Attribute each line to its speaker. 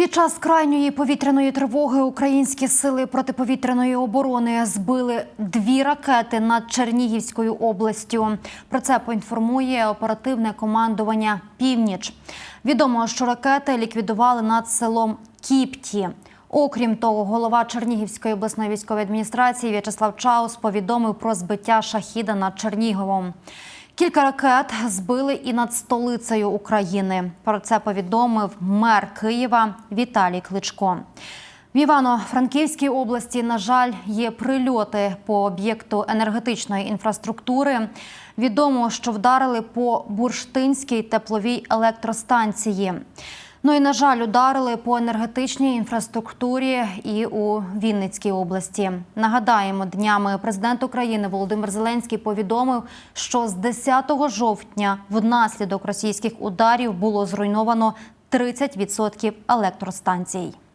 Speaker 1: Під час крайньої повітряної тривоги українські сили протиповітряної оборони збили дві ракети над Чернігівською областю. Про це поінформує оперативне командування Північ. Відомо, що ракети ліквідували над селом Кіпті. Окрім того, голова Чернігівської обласної військової адміністрації В'ячеслав Чаус повідомив про збиття шахіда над Черніговом. Кілька ракет збили і над столицею України. Про це повідомив мер Києва Віталій Кличко. В Івано-Франківській області, на жаль, є прильоти по об'єкту енергетичної інфраструктури. Відомо, що вдарили по бурштинській тепловій електростанції. Ну і на жаль, ударили по енергетичній інфраструктурі і у Вінницькій області. Нагадаємо, днями президент України Володимир Зеленський повідомив, що з 10 жовтня внаслідок російських ударів було зруйновано 30% електростанцій.